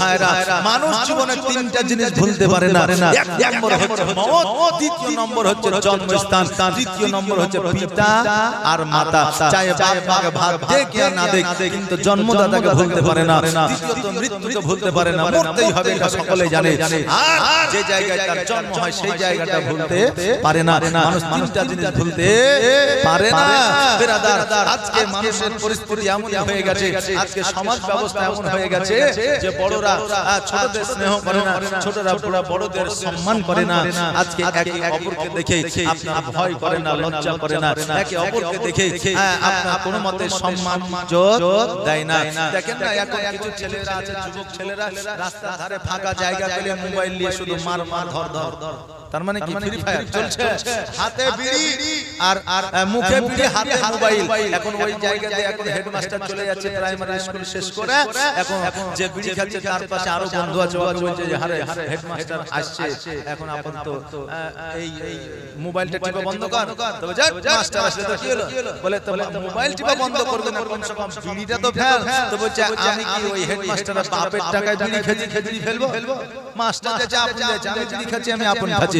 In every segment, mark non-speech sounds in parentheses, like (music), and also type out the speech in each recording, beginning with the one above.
ভাইরা মানুষ জীবনে তিনটা জিনিস ভুলতে পারে না। এক নম্বর হচ্ছে মওত দ্বিতীয় নম্বর হচ্ছে জন্মস্থান তৃতীয় নম্বর হচ্ছে পিতা আর মাতা। চাহে বাপ মাকে দেখ না দেখ কিন্তু জন্মদাতাকে ভুলতে পারে না। তৃতীয়ত মৃত্যুকে ভুলতে পারে না। মরতেই হবে এটা সকলে জানে। আর যে জায়গায় তার জন্ম হয় সেই জায়গাটা ভুলতে পারে না। মানুষ তিনটা জিনিস ভুলতে পারে না। বেরাদার আজকে মানুষের পরিস্থিতি এমন হয়ে গেছে আজকে সমাজ ব্যবস্থা এমন হয়ে গেছে। যে বড়রা ছোটদের স্নেহ করে না ছোটরা বড়রা বড়দের সম্মান করে না। আজকে একে অপরকে দেখে আপনারা ভয় করে না লজ্জা করে না। একে অপরকে দেখে আপনারা কোনো মতে সম্মান জোর দেয় না। দেখেন না এখন কিছু ছেলেরা আছে যুবক ছেলেরা রাস্তার ধারে ফাঁকা জায়গা পেলে মোবাইল নিয়ে শুধু মার মার ধর। ধর ধর। তার মানে কি? ফ্রি ফায়ার চলছে। হাতে বিড়ি আর আর মুখে বিড়ি হাতে মোবাইল। এখন ওই জায়গাতে এখন হেডমাস্টার চলে যাচ্ছে প্রাইমারি স্কুল শেষ করে। এখন যে বিড়ি খাচ্ছে তার পাশে আরও বন্ধু আছে ওরা বলছে যে হারে হেডমাস্টার আসছে। এখন আপাতত এই এই মোবাইলটা টিপা বন্ধ কর। তবে যাক মাস্টার আসলে তো কি হলো? বলে তো মোবাইল টিপা বন্ধ করবে না কমসে কম বিড়িটা তো ফেল। তো বলছে আমি কি ওই হেডমাস্টারের বাপের টাকায় বিড়ি খেতে খেতে ফেলব মাস্টার যে আপন যাচ্ছে আমি বিড়ি খাচ্ছি আমি আপন খাচ্ছি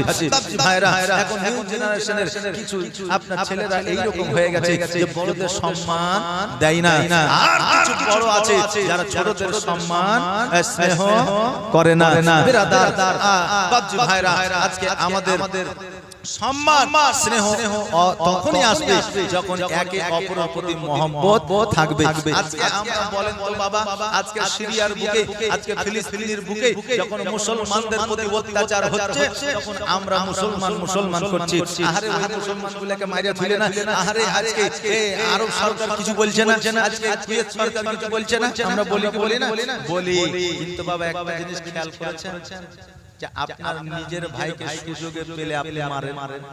ভাইরা এখন নিউ জেনারেশনের কিছু আপনার ছেলেরা এইরকম হয়ে গেছে যে বড়দের সম্মান দেয় না। আর কিছু বড় আছে যারা ছোটদের সম্মান স্নেহ করে না। বিরাদার বাপজি ভাইরা আজকে আমাদের সম্মান স্নেহ তখনই আসবে যখন একে অপরের প্রতি মহব্বত থাকবে। আজকে আমরা বলেন তো বাবা আজকে সিরিয়ার বুকে আজকে ফিলিস্তিনের বুকে যখন মুসলমানদের প্রতি অত্যাচার হচ্ছে তখন আমরা মুসলমান মুসলমান করছি। ওই মুসলমানগুলোকে মারিয়া তুলে না আহারে আজকে আরব সরকার কিছু বলছে না আজকে কুয়েত সরকার কিছু বলছে না আমরা বলি বলি না? বলি কিন্তু বাবা একটা জিনিস খেয়াল করেছেন। যে আপনার নিজের ভাইকে সুযোগে পেলে আপনি মারেন। মারেন।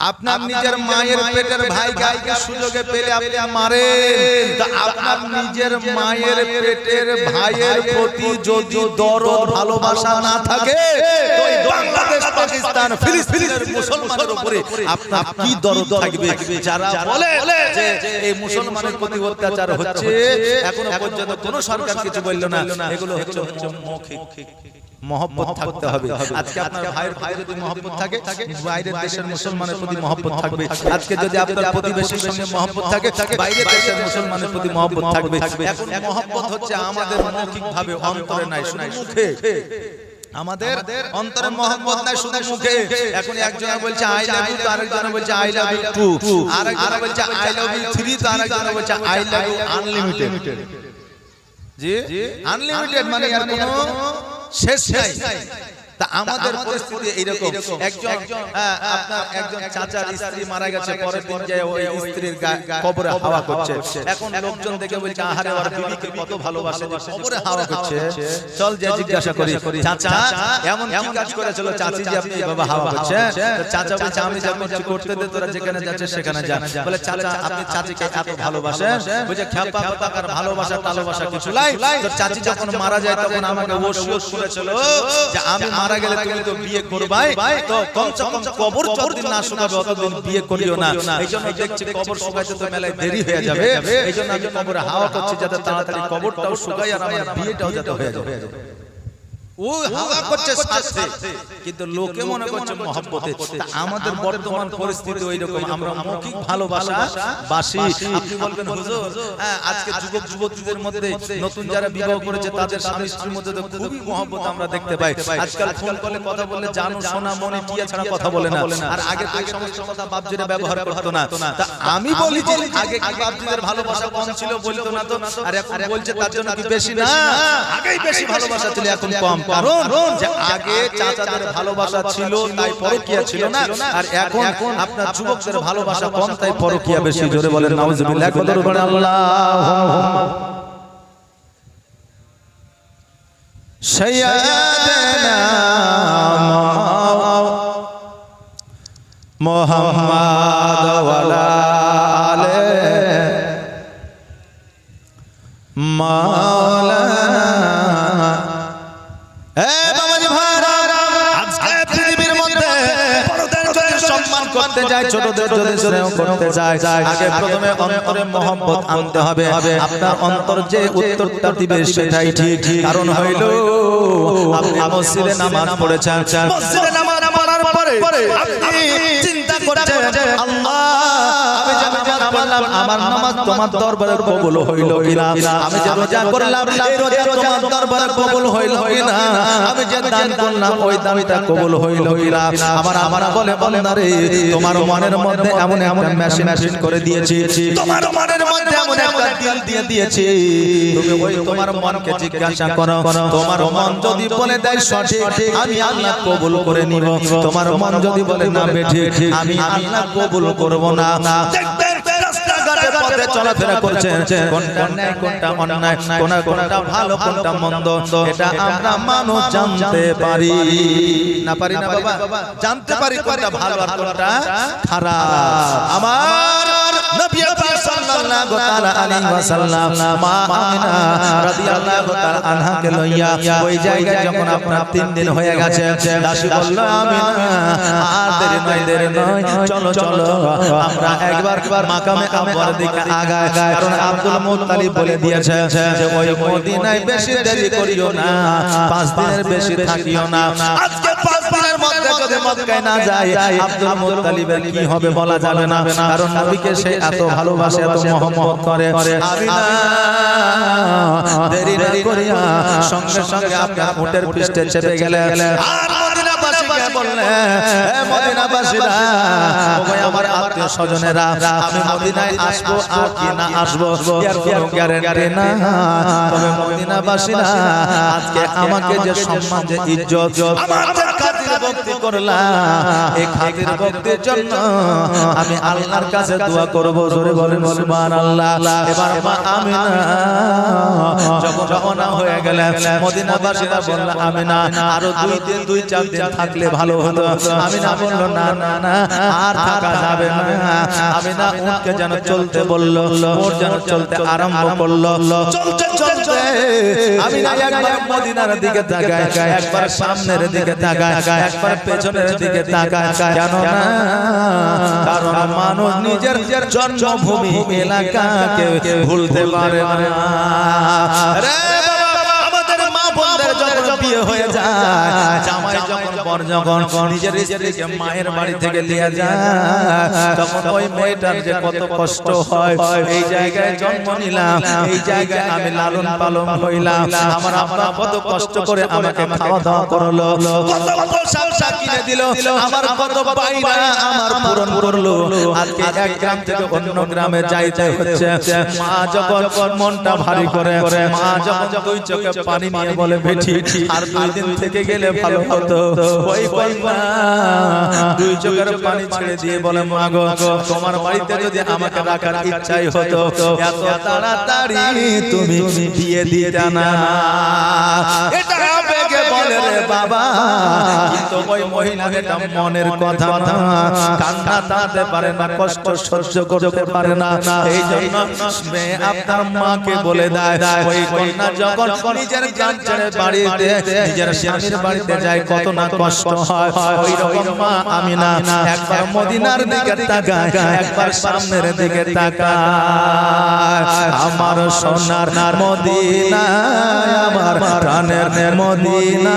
আপনার নিজের মায়ের পেটের ভাই গাইকে সুযোগে পেলে আপনি মারেন। আপনার নিজের মায়ের পেটের ভাইয়ের প্রতি যদি দরদ ভালোবাসা না থাকে বাংলাদেশ পাকিস্তান ফিলিস্তিনের মুসলমানের উপরে আপনার কি দরদ থাকবে? যারা বলে যে এই মুসলমানের প্রতি অত্যাচার হচ্ছে এখনও পর্যন্ত কোনো সরকার কিছু বলল না এগুলো হচ্ছে হচ্ছে মৌখিক। মহব্বত থাকতে হবে। আজকে আপনার ভাইয়ের ভাই যদি মহব্বত থাকে বাইরের দেশের মুসলমানের প্রতি মহব্বত থাকবে। আজকে যদি আপনার প্রতিবেশীর সঙ্গে মহব্বত থাকে বাইরের দেশের মুসলমানের প্রতি মহব্বত থাকবে। এখন মহব্বত হচ্ছে আমাদের মৌখিক অন্তরে নাই শুধু মুখে। আমাদের অন্তরে মহব্বত নাই শুধু মুখে। এখন একজন বলছে আই লাভ ইউ আরেকজন বলছে আই লাভ ইউ টু আরেকজন বলছে আই লাভ ইউ থ্রি আরেকজন বলছে I love you unlimited G unlimited মানে আর কোনো শেষ নাই। তা আমাদের পরিস্থিতি এইরকম একজন হ্যাঁ, আপনার একজন চাচার স্ত্রী মারা গেছে পরের দিন যায় ওই স্ত্রীর কবরে হাওয়া করছে। এখন লোকজন দেখে বলছে আহারে ওর বিবিকে কত ভালোবাসে কবরে হাওয়া করছে। চল যে জিজ্ঞাসা করি। চাচা এমন কি কাজ করেছিল চাচি যে আপনি বাবা হাওয়া করছে চাচা বলছে আমি যা করছি করতে দে তোরা যেখানে যাচ্ছে সেখানে যা। বলে চাচা আপনি চাচিকে এত ভালোবাসেন বলছে খ্যাপা পাকার ভালোবাসা টালোবাসা কিছু নাই তো চাচি যখন মারা যায় তখন আমাকে ওসিয়ত করেছিল যে আমি মারা গেলে তুমি তো বিয়ে করবাই। তো কমসে কম কবর যতদিন না শুকাবে, অতদিন বিয়ে করিও না। এই জন্য দেখছি কবর শুকাইতে তো মেলায় দেরি হয়ে যাবে। এই জন্য আমি কবরে হাওয়া করছি যাতে তাড়াতাড়ি কবরটাও শুকাই আর আমার বিয়েটাও যাতে হয়ে যাবে ও হাওয়া করছে শাস্তে কিন্তু লোকে মনে করছে মহব্বতে আমাদের বর্তমান পরিস্থিতি ওই রকম আমরা মৌখিক ভালোবাসা বাসি আপনি বলবেন হুজুর আজকে যুবক যুবতীদের মধ্যে নতুন যারা বিবাহ করেছে তাদের স্বামী স্ত্রীর মধ্যে তো খুবই মহব্বত আমরা দেখতে পাই। আজকাল ফোন কলে কথা বললে জানো মনে টিয়া ছাড়া কথা বলে না। আর আগে তো এই সমস্ত কথা বাপজিরা ব্যবহার করতো না। তা আমি বলি যে আগে বাপজিদের ভালোবাসা কম ছিল বলতো না তো আর এখন বলছে তার জন্য কি বেশি না আগেই বেশি ভালোবাসা ছিল এখন কম কারণ যে আগে চাচাদের ভালোবাসা ছিল তাই পরকিয়া ছিল না। আর এখন আপনার যুবকদের ভালোবাসা কম তাই পরকিয়া বেশি জোরে বলেন নাউজুবিল্লাহ কদর আল্লাহ ছোটদের যদি স্নেহ করতে যায় আগে প্রথমে অন্তরে মহব্বত আনতে হবে। আপনার অন্তর যে উত্তরটা দিবে সেটাই ঠিক। কারণ হইল আপনি মসজিদে নামাজ পড়েছেন। মসজিদে নামাজ পড়ার পরে আপনি আল্লাহ আমি যে নামাজ পড়লাম আমার নামাজ তোমার দরবারে কবুল হইল কিনা? আমি যে রোজা করলাম এই রোজা তোমার দরবারে কবুল হইল কিনা? আমি যে দান করলাম ওই দানটা কবুল হইল কিনা? আমার আমার বলে বন্দারে তোমার মনের মধ্যে এমন এমন মেশিন মেশিন করে দিয়েছি। তোমার মনের মধ্যে এমন একটা দিল দিয়ে দিয়েছি। তুমি ওই তোমার মনকে জিজ্ঞাসা করো। তোমার মন যদি বলে দেয় সঠিক আমি আল্লাহ কবুল করে নিব। তোমার মন যদি বলে না বেঠে আমি আল্লাহ কবুল করব না। দেখবেন পথে চলাফেরা করছেন। কোনটা ন্যায় কোনটা অন্যায় কোন কোনটা ভালো কোনটা মন্দ এটা আমরা মানুষ জানতে পারি। না পারি না বাবা। জানতে পারি কোনটা ভালো আর কোনটা খারাপ। আমার নবী পাক সাল্লাল্লাহু তাআলা আলাইহি ওয়াসাল্লাম, মা আমিনা রাদিয়াল্লাহু তাআলা আনহাকে লইয়া ওই জায়গায় যখন আপনার তিন দিন হয়ে গেছে, দাসী বলল, আমিনা, আর দেরি নয় দেরি নয়, চলো চলো, আমরা একবার একবার মাকামে আব্বার দিকে আগায় কারণ আব্দুল মুত্তালিব বলে দিয়েছে যে, ওই মদিনায় বেশি দেরি করিও না, পাঁচ দিনের বেশি থাকিও না। আজকে যদি মক্কায় না যায় আব্দুল মুত্তালিবের কি হবে বলা যাবে না? কারণ নবীকে সে এত ভালোবাসে এত মহব্বত করে। আমিনা দেরি না করিয়া সঙ্গে সঙ্গে আপনার উটের পৃষ্ঠে চেপে গেলে আর মদিনাবাসীকে বললেন? হে মদিনাবাসীরা ওগো আমার আত্মীয় স্বজনেরা আমি মদিনায় আসব আর কি না আসব এর না তবে মদিনাবাসীরা আজকে আমাকে যে সম্মান যে ইজ্জত আমার ভক্তি করলাম। এই খাতির ভক্তির জন্য আমি আল্লাহর কাছে দোয়া করব। জোরে বলেন, সুবহানাল্লাহ। এবার মা আমিনা, যখন রওনা হয়ে গেলেন, মদিনাবাসীরা বলল, আমিনা, আরও দুই দিন, দুই চার দিন থাকলে ভালো হতো। আমিনা বলল, না না না, আর থাকা যাবে না। আমিনা উঠকে যেন চলতে বলল ওর যেন চলতে আরম্ভ করল। চলতে চলতে আমিনা একবার মদিনার দিকে তাকাই। একবার সামনের দিকে তাকাই। একবার পেছনের দিকে তাকাই। কেন না কারণ মানুষ নিজের জন্মভূমি এলাকাকে ভুলতে পারে না। রে আমাদের মা বোনদের যখন বিয়ে হয়ে যায় জামাই যখন পর যখন নিজের স্ত্রীকে মায়ের বাড়ি থেকে নিয়ে যায়, তখন ওই মেয়েটার যে কত কষ্ট হয়, এই জায়গায় জন্ম নিলাম, এই জায়গায় আমি লালন পালন হইলাম, আমার আব্বা কত কষ্ট করে আমাকে খাওয়া দাওয়া করল আমার আমার গ্রাম মা মনটা করে, মা পানি নিয়ে বলে বেঠি আর দুই দিন থেকে গেলে ভালো হতো। ওই কন্যা দুই চোখের পানি ছেড়ে দিয়ে বলে মা গো তোমার বাড়িতে যদি আমাকে রাখার ইচ্ছাই হতো এত তাড়াতাড়ি তুমি দিয়ে দিয়ে জানা এটা আবেগে আমি মদিনার দিকে একবার সামনের দিকে আমার সোনার মদিনা আমার প্রাণের মদিনা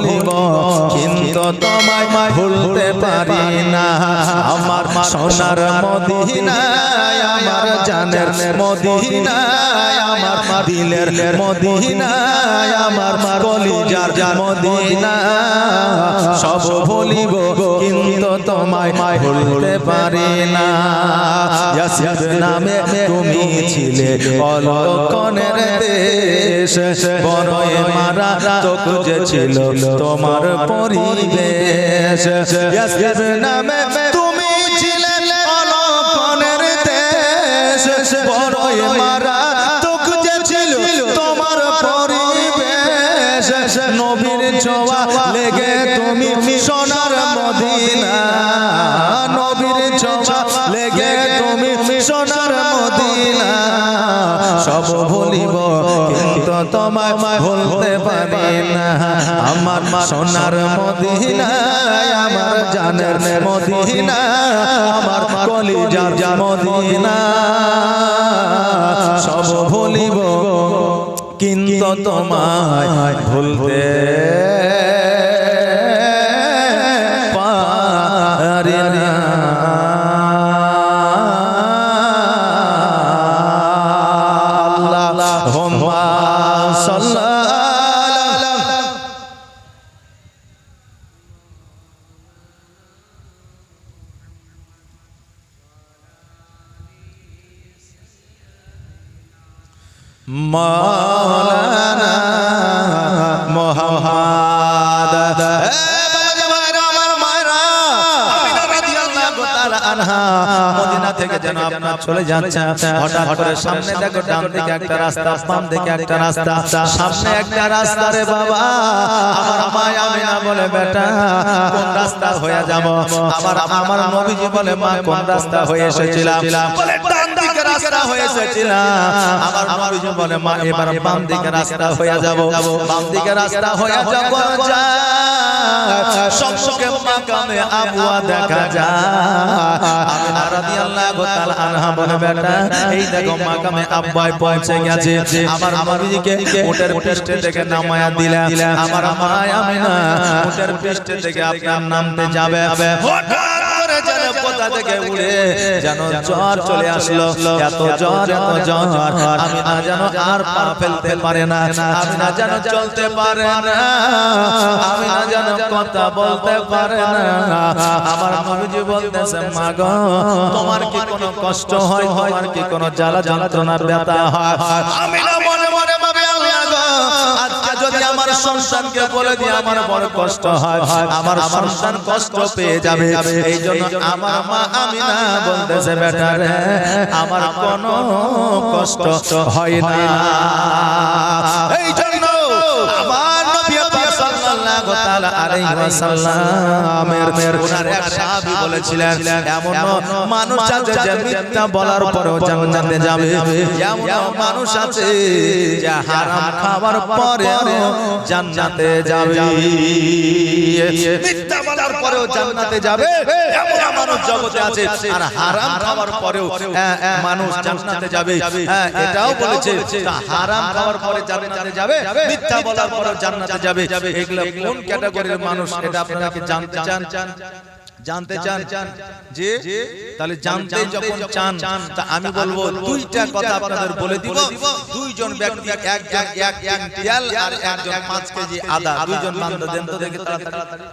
তোমায় ভুলতে পারি না। আমার সোনার আমার জানের মদিনায় আমার, দিলের মদিনায় আমার কলিজার মদিনা সব ভুলিব কিন্তু তোমায় ভুলতে পারি না। নামে তুমি ছিলে অলকনের দেশ। বড়ই মারা চোখ যে তোমার পরিবেশ। নামে বড় মারা তোক যে ছিল তোমার পরিবেশ। নবীর ছোঁয়া লেগে তুমি সোনা তোমায় ভুলতে পারি না। আমার সোনার মদিনা, আমার জানের মদিনা, আমার কলিজার মদিনা। সব ভুলিব, কিন্তু তোমায় ভুলতে চলে যাচ্ছে। হঠাৎ করে সামনে দেখো ডান দিকে একটা রাস্তা বাম দিকে একটা রাস্তা। সামনে একটা রাস্তা রে বাবা। আমার মায় আমিনা বলে বেটা কোন রাস্তা হয়ে যাব? আমার আমার নবীজি বলে মা কোন রাস্তা হয়ে এসেছিলাম? বলে ডান দিকে রাস্তা আমার নবীজি বলে, মা, এবার বাম দিকে রাস্তা হয়ে যাব। বাম দিকে রাস্তা হয়ে যাব দেখা এই দেখো আমার উটের পৃষ্ঠে থেকে আমার আপনার নামতে যাবে। যেন কোথা থেকে উড়ে যেন জ্বর চলে আসলো এত জ্বর এত জ্বর আমি না যেন আর পা ফেলতে পারে না। আমি না যেন চলতে পারে না। আমি না যেন কথা বলতে পারে না। আমার নবীজি বলতেছে মা গো তোমার কি কোনো কষ্ট হয়? তোমার কি কোনো জ্বালা যন্ত্রণা ব্যথা হয়? আমি সন্তানকে বলে দিই আমার বড় কষ্ট হয় আমার সন্তান কষ্ট পেয়ে যাবে। এই জন্য আমার মা আমি না বলতেছে বেটা রে আমার কোনো কষ্ট হয় না। এই আলাইহি ওয়াসাল্লামের ওনার এক সাহাবী বলেছিলেন এমন মানুষ আছে যে মিথ্যা বলার পরেও জান্নাতে যাবে। এমন মানুষ আছে যে হারাম খাওয়ার পরেও জান্নাতে যাবে। মিথ্যা বলার পরেও জান্নাতে যাবে এমন মানুষ জগতে আছে আর হারাম খাওয়ার পরেও হ্যাঁ, হ্যাঁ, মানুষ জান্নাতে যাবে হ্যাঁ এটাও বলেছে হারাম খাওয়ার পরে জান্নাতে যাবে মিথ্যা বলার পরেও জান্নাতে যাবে এগুলো কোন ক্যাটাগরির মানুষ এটা আপনারা কি জানতে চান জানতে চান যে তাহলে জানতে যখন চান তা আমি বলব দুইটা কথা আপনাদের বলে দিব দুইজন ব্যক্তি একজন এক এক তেল আর একজন পাঁচ কেজি আদা দুইজন বান্ধব দেন তো দেখে তাড়াতাড়ি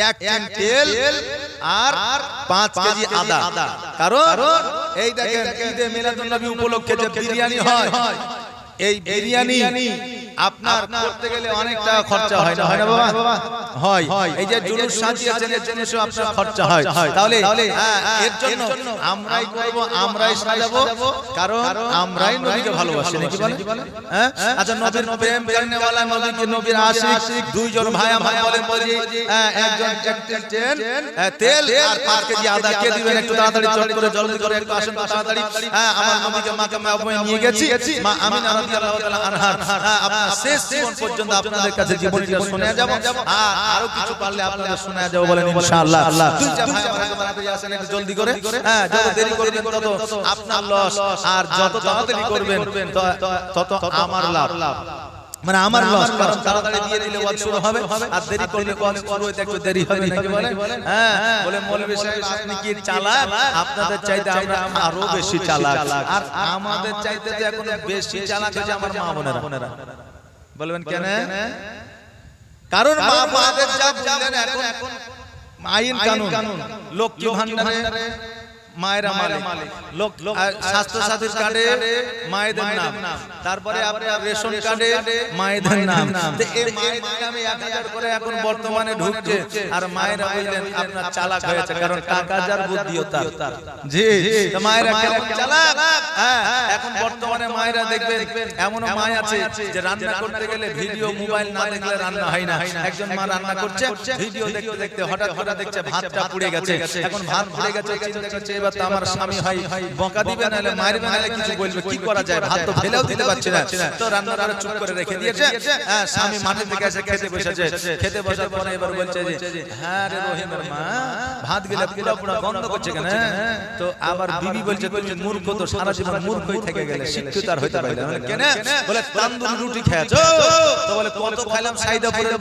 এক তেল আর পাঁচ কেজি আদা। কারণ এই দেখেন ঈদে মিলাদুন নবী উপলক্ষে যে বিরিয়ানি হয় এই বিরিয়ানি আপনার করতে গেলে অনেক টাকা খরচা হয় না হয় না বাবা? হয়। এই যে জুলুস সাজিয়েছেন এর জন্য সব আপনার খরচা হয়। তাহলে হ্যাঁ, এর জন্য আমরাই করব আমরাই সাজাবো। কারণ আমরাই নবীকে ভালোবাসি নাকি বলে? হ্যাঁ? আচ্ছা নবীর প্রেম করনে वाला নবীকে নবীর আশিক দুইজন ভাই আমার বলে হ্যাঁ, একজন একটা তেল আর পাঁচ কেজি আদা কে দিবেন? একটু তাড়াতাড়ি চট করে জলদি করে একটু আসেন তাড়াতাড়ি হ্যাঁ আমার নবীকে মাকে মা নিয়ে গেছি মা আমিনা রাদিয়াল্লাহু তাআলা আনহার হ্যাঁ, আপনার শেষ জীবন পর্যন্ত আপনাদের কাছে জীবনটা শুনে যাব। আর আরও কিছু পারলে আপনাদের শোনা যাবে বলেন ইনশাআল্লাহ। দুইটা ভাই আমার আসেন একটু জলদি করে। হ্যাঁ যত দেরি করবেন তত আপনার লস আর যত তাড়াতাড়ি করবেন তত আমার লাভ। মানে আমার লস কারণ তাড়াতাড়ি দিয়ে দিলে ওয়াজ শুরু হবে আর দেরি করলে ওয়াজ শুরু হতে একটু দেরি হবে নাকি বলে হ্যাঁ বলে মৌলভী সাহেব আপনি কি চালাক? আপনাদের চাইতে আমরা আরও বেশি চালাক আর আমাদের চাইতে তো এখন বেশি চালাক। হচ্ছে আমার মা বোনেরা বলবেন কেন? কারণ মা বোনেদের যা এখন আইন কানুন। লক্ষ্মী ভান্ডারে মায়েরা মালিক। লোক স্বাস্থ্য সাথীর কার্ডে মায়েদের নাম। তারপরে আপনার রেশন কার্ডে মায়েদের নাম। এই মায়েদের নামে এক হাজার করে এখন বর্তমানে ঢুকছে। আর মায়েরা বললেন আপনার চালাক হয়েছে কারণ টাকা যার বুদ্ধিও তার জি মায়েরা কেমন? চালাক। এখন বর্তমানে মায়েরা দেখবেন এমনও মায় আছে যে রান্না করতে গেলে ভিডিও মোবাইল না দেখলে রান্না হয় না। একজন মা রান্না করছে ভিডিও দেখতে দেখতে হঠাৎ করে দেখছে ভাতটা পুড়ে গেছে এখন ভাত পুড়ে গেছে চিন্তা করছে হয় হ্যাঁ খেতে হ্যাঁ কেন তো মূর্খ, তো সারা জীবন মূর্খই থেকে গেলে, শিক্ষিত আর হইতে কেন? বলে, তান্দুরি রুটি খেয়েছো?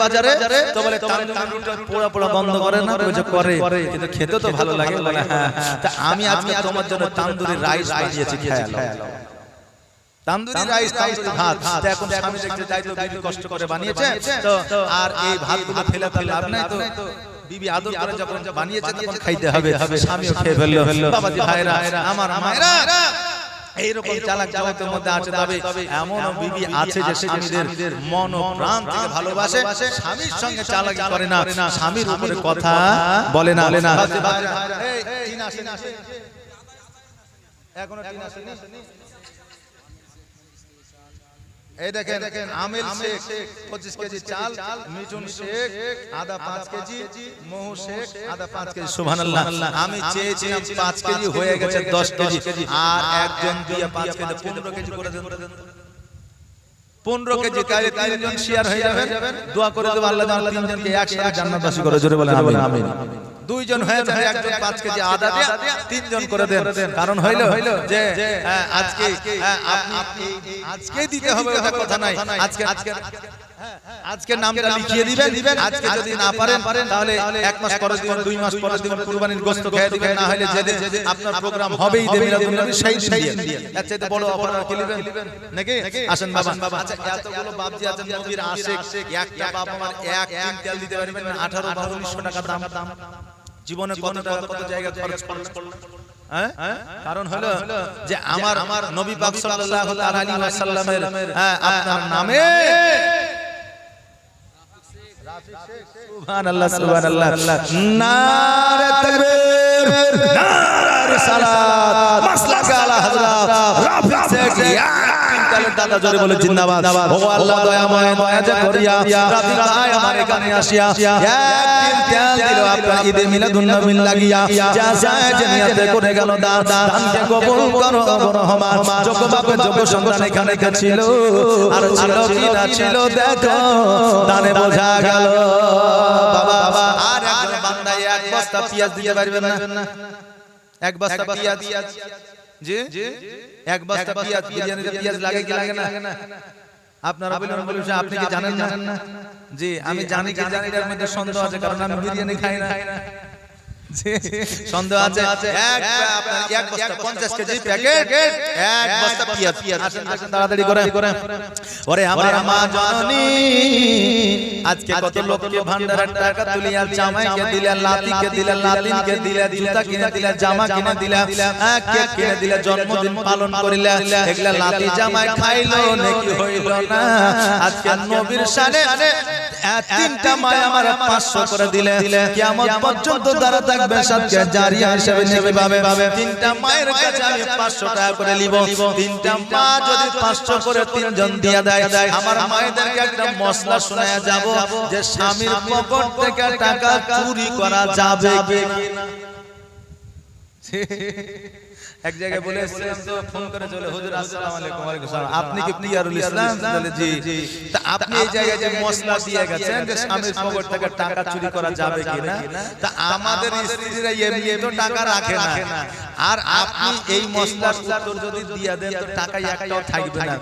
বাজারে? পোড়া পোড়া বন্ধ করে না? করে, কিন্তু খেতে তো ভালো লাগে। হ্যাঁ। আমি আজকে তোমার জন্য তান্দুরি রাইস বানিয়েছি খেয়ে নাও। তান্দুরি রাইস তান্দুরি ভাত তো এখন স্বামী দেখতে তাই তো বিবি কষ্ট করে বানিয়েছে তো আর এই ভাতগুলো ফেলে তো লাভ নাই তো বিবি আদর করে যখন বানিয়েছে তখন খাইতে হবে স্বামীও খেয়ে ফেলল। বাবাজি ভাইরা আমার মায়েরা। এইরকম চালাক জগতের মধ্যে আছে তবে এমন বিবি আছে যে স্বামীদের মন প্রাণ থেকে ভালোবাসে স্বামীর সঙ্গে চালাক করে না স্বামীর উপরে কথা বলে না বলে না? এখনও টিন আসেনি? এই দেখেন আমিল শেখ পঁচিশ কেজি চাল মিঠুন শেখ আদা পাঁচ কেজি মহু শেখ আদা পাঁচ কেজি। আমি চেয়েছিলাম পাঁচ কেজি হয়ে গেছে দশ কেজি। আর একজন দিয়ে পাঁচ কেজি পনেরো কেজি করে দেন। পনেরো কেজি। তাহলে তিনজন শেয়ার হয়ে যাবেন। দোয়া করে দেবো আল্লাহ যেন তিনজনকে একসাথে জান্নাতবাসী করে। জোরে বলেন আমিন। দুইজন হয়ে যাবে একজন পাঁচ কেজি আদা দিয়ে তিনজন করে দেন। কারণ হইল যে হ্যাঁ, আজকে হ্যাঁ, আপনি আজকে দিতে হবে ওটা কথা নাই। আজকে আজকে আজকে নামটা লিখিয়ে দিবেন। আজকে যদি না পারেন তাহলে এক মাস পরে দিবেন দুই মাস পরে দিবেন কুরবানির গোশত খেয়ে দিবেন না হলে যেদিন আপনার প্রোগ্রাম হবেই দেবে মিলাদুন নবী সেই সেই এর চাইতে বড় অফার কি নেবেন নাকি? আসেন বাবা। আচ্ছা এতগুলো বাপজি আছেন নবীর আশিক একটা বাপ আমার এক তিন তেল দিতে পারবেন 18 বা 1900 টাকা দাম জীবনে কত টাকা কত জায়গা খরচ করলেন হ্যাঁ? কারণ হলো যে আমার আমার নবী পাক সাল্লাল্লাহু আলাইহি ওয়াসাল্লামের হ্যাঁ আপনার নামে সুবহানাল্লাহ সুবহানাল্লাহ। নারে তাকবীর নারে রিসালাত। মাসলাক আলা হযরত রাফি শেখ দাদা জোরে বলে জিন্দাবাদ। ও আল্লাহ দয়াময় দয়া যে করিয়া রাতি রায় আমার এখানে আসিয়া একদিন তেল দিল আপনার ঈদে মিলাদুন নবী লাগিয়া। যা যায় যে করে গেল দান দানকে কবুল করো রহমান। যোগ্য বাপে যোগ্য সন্তান এখানে ছিল। আর ছিল কি না ছিল দেখো। দানে বোঝা গেল। বাবা বাবা আর একজন বান্দা এক বস্তা পেঁয়াজ দিতে পারবেন না? এক বস্তা পেঁয়াজ। জি এক বস্তা পেঁয়াজ বিরিয়ানিতে পেঁয়াজ লাগে কি লাগে না। আপনারা বলুন বলুন আপনি কি জানেন না? জি আমি জানি কি জানি এর মধ্যে সন্দেহ আছে কারণ আমি বিরিয়ানি খাই না। সন্দেহ আছে? এক এক বস্তা 50 কেজি প্যাকেট। এক বস্তা পেঁয়াজ। আসেন আসেন তাড়াতাড়ি করে করে ওরে আমার মা জননী আজকে কত লোককে ভান্ডারের টাকা তুলিয়া জামাইকে দিলে লাতিকে দিলে লাতিনকে দিলে জুতা কিনে দিলে জামা কিনে দিলে কেক কিনে দিলে জন্মদিন পালন করিলে এগুলা লাতি জামাই খাইলো নাকি হইল না? আজকে নবীর শানে তিনটা মায় আমার 500 করে দিলে। কিয়ামত পর্যন্ত দ্বারা থাকবে সাতকে জারিয়া হিসেবে নেবে পাবে তিনটা মায়ের কাছে আমি 500 টাকা করে নিব তিনটা মা যদি 500 করে তিনজন দিয়া দেয়। আমার মায়েদেরকে একটা মশলা শোনায়া যাব যে স্বামীর পকেট থেকে টাকা চুরি করা যাবে কিনা? (laughs) এক জায়গায় বলে তো ফোন করে চলে হুজুর আসসালামু আলাইকুম আসসালাম। আপনি কি পিয়ারুল ইসলাম বলে জি? তা আপনি এই জায়গায় যে মশলা দিয়ে গেছেন যে স্বামীর পকেট থেকে টাকা চুরি করা যাবে কিনা? তা আমাদের স্ত্রীরা এমনি তো টাকা রাখে না। আর আপনি এই মশলার উত্তর যদি দিয়ে দেন তো টাকা একটাও থাকবে না।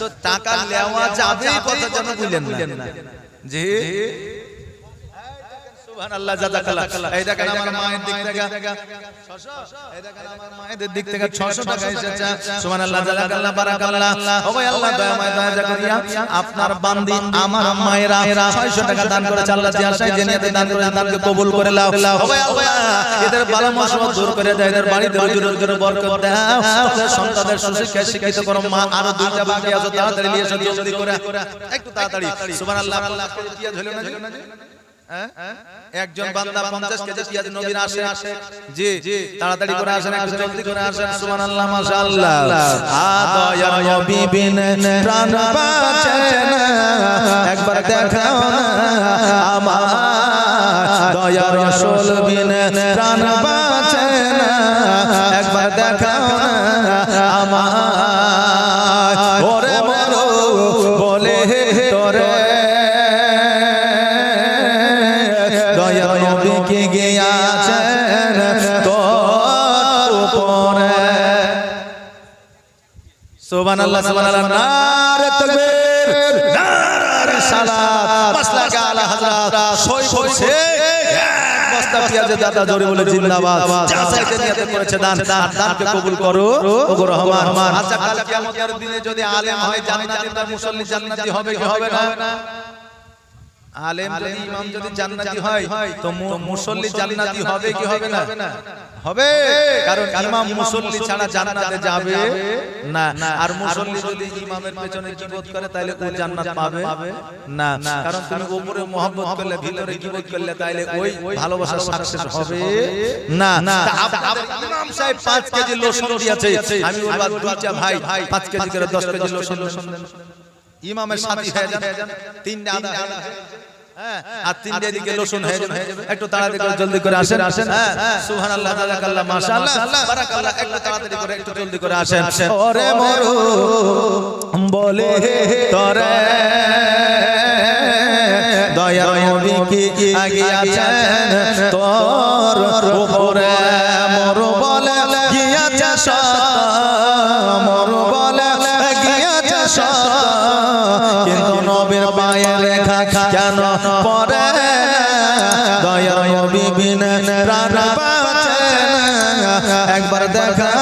তো টাকা নেওয়া যাবে কথা যেন বুঝলেন না। জি? সুবহানাল্লাহ জাযাকাল্লাহ এই দেখেন আমার মায়ের দিক থেকে 600 এই দেখেন আমার মায়েদের দিক থেকে 600 টাকা এসেছে সুবহানাল্লাহ জাযাকাল্লাহ বারাকাল্লাহ ও ভাই আল্লাহ দয়াময় দয়া করিয়া আপনার বান্দি আমার মায়েরা 600 টাকা দান করেছে আল্লাহ যে দান করে দানকে কবুল করে এদের বালা মুসিবত দূর করে দেয় এদের বাড়িতে রুজি দাও সুশিক্ষায় শিক্ষিত করো মা আরও দুইটা বাকি আছে তাড়াতাড়ি করে একটু তাড়াতাড়ি সুবহানাল্লাহ আল্লাহ পেঁয়াজ হলো না হ্যাঁ? একজন বান্দা 50 কেজি পেঁয়াজ নবীর আসে আসে জি জি তাড়াতাড়ি করে আসেন একটু জলদি করে আসেন সুবহানাল্লাহ মাশাআল্লাহ। আ নবী বিন প্রাণ বাঁচে না একবার দেখাও আমার দয়ার রাসূল বিন প্রাণ বাঁচে না একবার দেখাও আমার সুবহানাল্লাহ সুবহানাল্লাহ নারে তাকবীর নারে রিসালাত মাসলাকা আলা হযরত সই বলছে বস্তা পেঁয়াজের দাদা জোরে বলে জিন্দাবাদ। যা চাইতে নিয়ত করেছে দান। দানকে কবুল করো ও রহমান। আচ্ছা কাল কিয়ামতের দিনে যদি আলেম হয় জান্নাতি তার মুসল্লি জান্নাতি হবে কি হবে না? আলেম যদি ইমাম যদি জান্নাতি হয় তো মুসল্লি জান্নাতি হবে কি হবে না? হবে কারণ ইমাম মুসল্লি ছাড়া জান্নাতে যাবে না। আর মুসল্লি যদি ইমামের পেছনে করে তাহলে ও জান্নাত পাবে না। কারণ তুমি উপরে করলে ভিতরে করলে তাহলে ওই ভালোবাসা সাকসেস হবে। না। তা ইমাম সাহেব 5 কেজি লোশন দিয়েছে। আমি দুইটা ভাই 5 কেজি করে 10 কেজি লোশন ইমামের সাথী হয়ে যান তিনটা আদা আর তিনটে দিকে হয়ে যাবে। একটু তাড়াতাড়ি করে জলদি করে আসেন। আসেন। সুবহানাল্লাহ জাযাকাল্লাহ মাশাআল্লাহ বারাকাল্লাহ একটু তাড়াতাড়ি করে একটু জলদি করে আসেন। ওরে মরু বলে তরে দয়া নবী কি তোর উপরে একবার দেখাও